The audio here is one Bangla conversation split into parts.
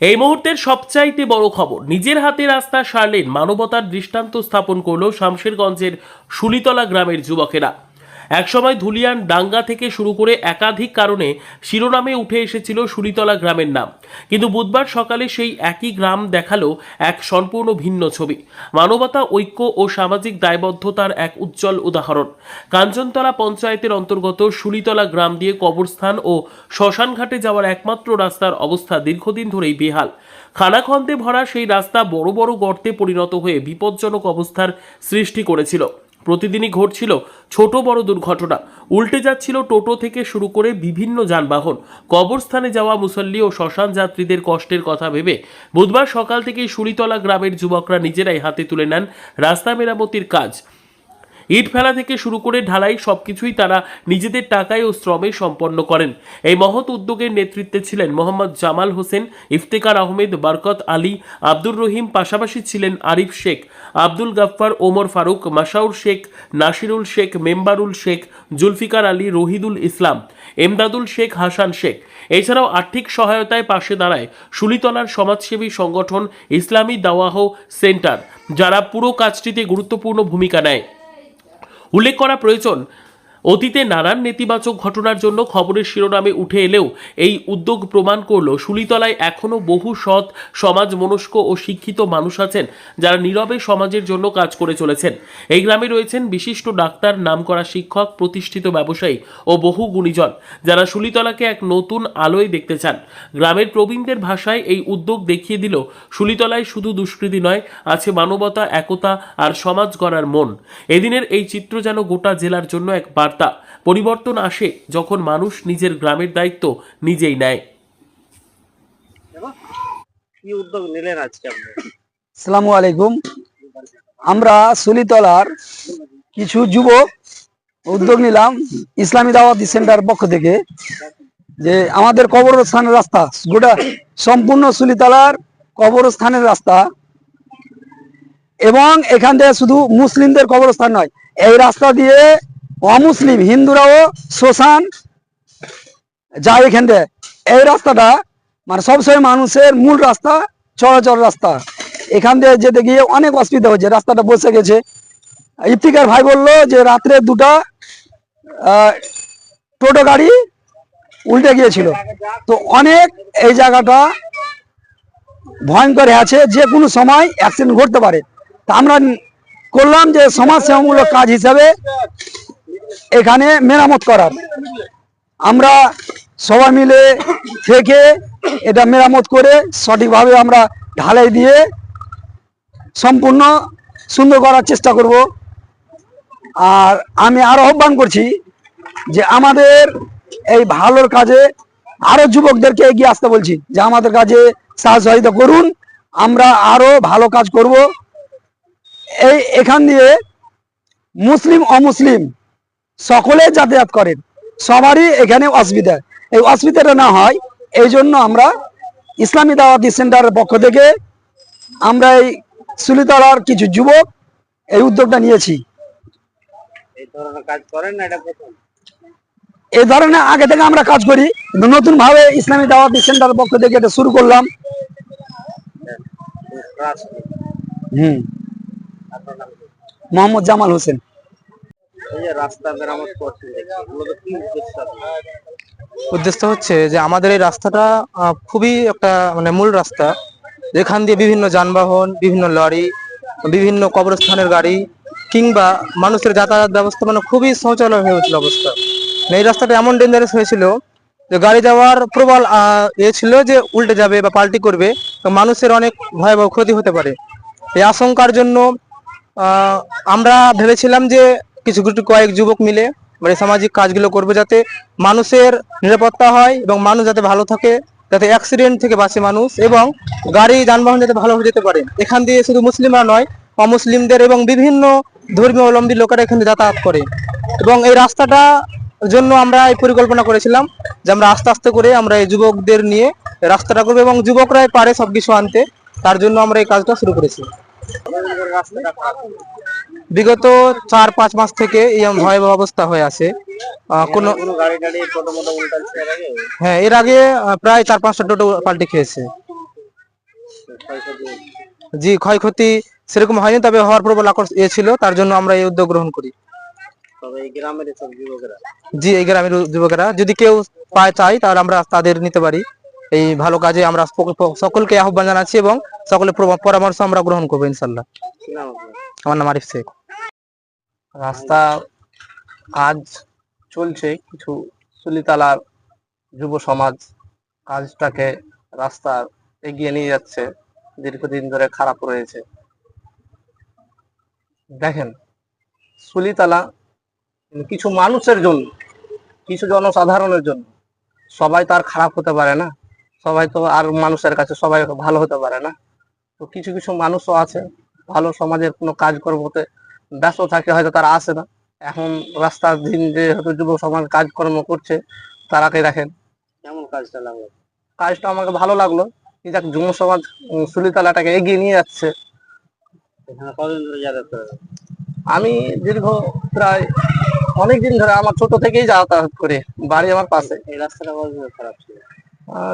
এই মুহূর্তের সবচাইতে বড় খবর, নিজের হাতে রাস্তা সারলেন মানবতার দৃষ্টান্ত স্থাপন করল শামশেরগঞ্জের শুলিতলা গ্রামের যুবকেরা। একসময় ধুলিয়ান ডাঙ্গা থেকে শুরু করে একাধিক কারণে শিরোনামে উঠে এসেছিল শুলিতলা গ্রামের নাম। কিন্তু বুধবার সকালে সেই একই গ্রাম দেখাল এক সম্পূর্ণ ভিন্ন ছবি। মানবতা, ঐক্য ও সামাজিক দায়বদ্ধতার এক উজ্জ্বল উদাহরণ। কাঞ্চনতলা পঞ্চায়েতের অন্তর্গত শুলিতলা গ্রাম দিয়ে কবরস্থান ও শ্মশানঘাটে যাওয়ার একমাত্র রাস্তার অবস্থা দীর্ঘদিন ধরেই বেহাল। খানাখন্দে ভরা সেই রাস্তা বড় বড় গর্তে পরিণত হয়ে বিপজ্জনক অবস্থার সৃষ্টি করেছিল। প্রতিদিনই ঘটছিল ছোট বড় দুর্ঘটনা। উল্টে যাচ্ছিল টোটো থেকে শুরু করে বিভিন্ন যানবাহন। কবরস্থানে যাওয়া মুসল্লি ও শ্মশান যাত্রীদের কষ্টের কথা ভেবে বুধবার সকাল থেকেই সুরিতলা গ্রামের যুবকরা নিজেরাই হাতে তুলে নেন রাস্তা মেরামতির কাজ। ইট ফেলা থেকে শুরু করে ঢালাই সবকিছুই তারা নিজেদের টাকায় ও শ্রমে সম্পন্ন করেন। এই মহৎ উদ্যোগের নেতৃত্বে ছিলেন মোহাম্মদ জামাল হোসেন, ইফতেকার আহমেদ, বরকত আলী, আব্দুর রহিম, পাশাপাশি ছিলেন আরিফ শেখ, আব্দুল গাফফার, ওমর ফারুক মাসাউর শেখ, নাসিরুল শেখ, মেম্বারুল শেখ, জুলফিকার আলী, রহিদুল ইসলাম, এমদাদুল শেখ, হাসান শেখ। এছাড়াও আর্থিক সহায়তায় পাশে দাঁড়ায় শুলিতলার সমাজসেবী সংগঠন ইসলামী দাওয়াহ সেন্টার, যারা পুরো কাজটিতে গুরুত্বপূর্ণ ভূমিকা নেয়। উল্লেখ করা প্রয়োজন অতীতে নানান নেতিবাচক ঘটনার জন্য খবরের শিরোনামে উঠে এলেও এই উদ্যোগ প্রমাণ করল শুলিতলায় এখনও বহু সৎ সমাজ মনস্ক ও শিক্ষিত মানুষ আছেন যারা নীরবে সমাজের জন্য কাজ করে চলেছেন। এই গ্রামে রয়েছেন বিশিষ্ট ডাক্তার, নামকরা শিক্ষক, প্রতিষ্ঠিত ব্যবসায়ী ও বহু গুণীজন যারা শুলিতলাকে এক নতুন আলোয় দেখতে চান। গ্রামের প্রবীণদের ভাষায় এই উদ্যোগ দেখিয়ে দিল শুলিতলায় শুধু দুষ্কৃতি নয়, আছে মানবতা, একতা আর সমাজ গড়ার মন। এদিনের এই চিত্র যেন গোটা জেলার জন্য এক বার্তা পরিবর্তন আসে যখন মানুষ নিজের গ্রামের দায়িত্ব নিজেই নেয়। কি উদ্যোগ নিলেন আজকে আপনি? সালামু আলাইকুম। আমরা সুলিতলার কিছু যুবক উদ্যোগ নিলাম ইসলামী দাওয়াতি সেন্টার পক্ষ থেকে যে আমাদের কবরস্থানের রাস্তা গোটা সম্পূর্ণ সুলিতলার কবরস্থানের রাস্তা। এবং এখান থেকে শুধু মুসলিমদের কবরস্থান নয় এই রাস্তা দিয়ে অমুসলিম, হিন্দুরাও শ্মশান যায় এখান থেকে এই রাস্তাটা মানে সবসময় মানুষের মূল রাস্তা, চলাচল রাস্তা। এখান দিয়ে যেতে গিয়ে অনেক অসুবিধা হচ্ছে, রাস্তাটা বসে গেছে। ইফতিকার ভাই বলল যে রাত্রে দুটা টোটো গাড়ি উল্টে গিয়েছিল। তো অনেক এই জায়গাটা ভয়ঙ্কর আছে, যে কোনো সময় অ্যাক্সিডেন্ট ঘটতে পারে। তা আমরা করলাম যে সমাজসেবামূলক কাজ হিসাবে এখানে মেরামত করার। আমরা সবাই মিলে থেকে এটা মেরামত করে সঠিকভাবে আমরা ঢালাই দিয়ে সম্পূর্ণ সুন্দর করার চেষ্টা করব। আর আমি আরও আহ্বান করছি যে আমাদের এই ভালোর কাজে আরও যুবকদেরকে এগিয়ে আসতে বলছি, যে আমাদের কাজে সাহায্য করুন, আমরা আরও ভালো কাজ করব। এই এখান দিয়ে মুসলিম অমুসলিম সকলে যাতায়াত করেন। সবারই এখানে অসুবিধা। এই অসুবিধাটা না হয় এই জন্য আমরা ইসলামী দাওয়াতি সেন্টারের পক্ষ থেকে আমরা এই সুলিতলার কিছু যুবক এই উদ্যোগটা নিয়েছি। এই ধরনের আগে থেকে আমরা কাজ করি নতুন ভাবে ইসলামী দাওয়াতি সেন্টারের পক্ষ থেকে এটা শুরু করলাম। Trust hmm? মোহাম্মদ জামাল হোসেন। উদ্দেশ্য? হচ্ছে যে আমাদের এই রাস্তাটা খুবই একটা মানে মূল রাস্তা। যেখান দিয়ে বিভিন্ন যানবাহন, বিভিন্ন লরি, বিভিন্ন কবরস্থানের গাড়ি কিংবা মানুষের যাতায়াত ব্যবস্থা মানে খুবই শৌচালয় হয়ে উঠছিল অবস্থা। মানে এই রাস্তাটা এমন ডেঞ্জারাস হয়েছিল যে গাড়ি যাওয়ার প্রবল এ ছিল যে উল্টে যাবে বা পাল্টি করবে মানুষের অনেক ভয়াবহ ক্ষতি হতে পারে। এই আশঙ্কার জন্য আমরা ভেবেছিলাম যে কিছু কিছু কয়েক যুবক মিলে মানে সামাজিক কাজগুলো করবে যাতে মানুষের নিরাপত্তা হয় এবং মানুষ যাতে ভালো থাকে, যাতে অ্যাক্সিডেন্ট থেকে বাঁচে মানুষ এবং গাড়ি, যানবাহন যাতে ভালোভাবে যেতে পারে। এখান দিয়ে শুধু মুসলিমরা নয়, অমুসলিমদের এবং বিভিন্ন ধর্মীয় অবলম্বী লোকেরা এখানে যাতায়াত করে। এবং এই রাস্তাটা জন্য আমরা এই পরিকল্পনা করেছিলাম যে আমরা আস্তে আস্তে করে আমরা এই যুবকদের নিয়ে রাস্তাটা করব এবং যুবকরাই পারে সবকিছু আনতে, তার জন্য আমরা এই কাজটা শুরু করেছি। বিগত চার পাঁচ মাস থেকে এই ভয়াবহ অবস্থা হয়ে আছে। কোনো হ্যাঁ এর আগে প্রায় চার পাঁচটা টোটো পাল্টে খেয়েছে। জি ক্ষয়ক্ষতি সেরকম হয়নি তবে হওয়ার প্রবল আকর্ষ- ইয়ে ছিল তার জন্য আমরা এই উদ্যোগ গ্রহণ করি। তবে এই গ্রামের সব যুবকেরা। জি এই গ্রামের যুবকেরা যদি কেউ পায় চাই তাহলে আমরা তাদের নিতে পারি। এই ভালো কাজে আমরা সকলকে আহ্বান জানাচ্ছি এবং সকলের পরামর্শ আমরা গ্রহণ করব ইনশাল্লাহ আমার নাম আরিফ শেখ। রাস্তা কাজ চলছে কিছু সুলিতালার যুব সমাজ কাজটাকে রাস্তার এগিয়ে নিয়ে যাচ্ছে, দীর্ঘদিন ধরে খারাপ রয়েছে। দেখেন সুলিতালা কিছু মানুষের জন্য, কিছু জনসাধারণের জন্য সবাই তো আর খারাপ হতে পারে না। সবাই তো আর মানুষের কাছে সবাই ভালো হতে পারে না। তো কিছু কিছু মানুষও আছে ভালো সমাজের কোনো কাজকর্মতে ব্যস্ত থাকে হয়তো তারা আসে না। এখন রাস্তার দিন যে হয়তো যুব সমাজ কাজকর্ম করছে তারাকে দেখেন। কেমন কাজটা লাগল? কাজটা আমাকে ভালো লাগল। যাক যুব সমাজ সুলিতালাটাকে এগিয়ে নিয়ে যাচ্ছে। আমি দীর্ঘ প্রায় অনেক দিন ধরে আমার ছোট থেকেই যাতায়াত করি বাড়ি আমার পাশে। এই রাস্তাটা খারাপ ছিল?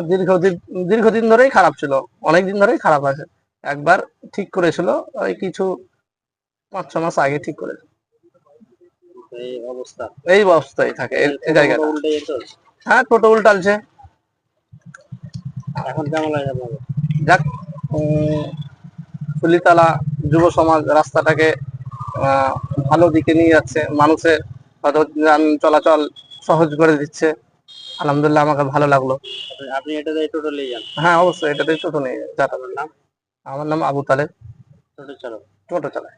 দীর্ঘদিন দীর্ঘদিন ধরেই খারাপ ছিল। অনেক দিন ধরেই খারাপ আছে। একবার ঠিক করেছিল ওই কিছু পাঁচ ছ মাস আগে ঠিক করেছিল এই অবস্থা। এই অবস্থায় থাকে এই- এই জায়গাটা। হ্যাঁ টোটো উল্টালছে এখন কেমন লাগে যাক ফুলিতলা যুব সমাজ রাস্তাটাকে আহ, ভালো দিকে নিয়ে যাচ্ছে। মানুষের হয়তো যান চলাচল সহজ করে দিচ্ছে। আলহামদুলিল্লাহ আমাকে ভালো লাগল। আপনি- আপনি এটাতে টোটো নিয়ে যান। হ্যাঁ অবশ্যই এটাতে টোটো নিয়ে যাতায়াত নাম? আমার নাম আবু তালেব। টোটো চালক। টোটো চালায়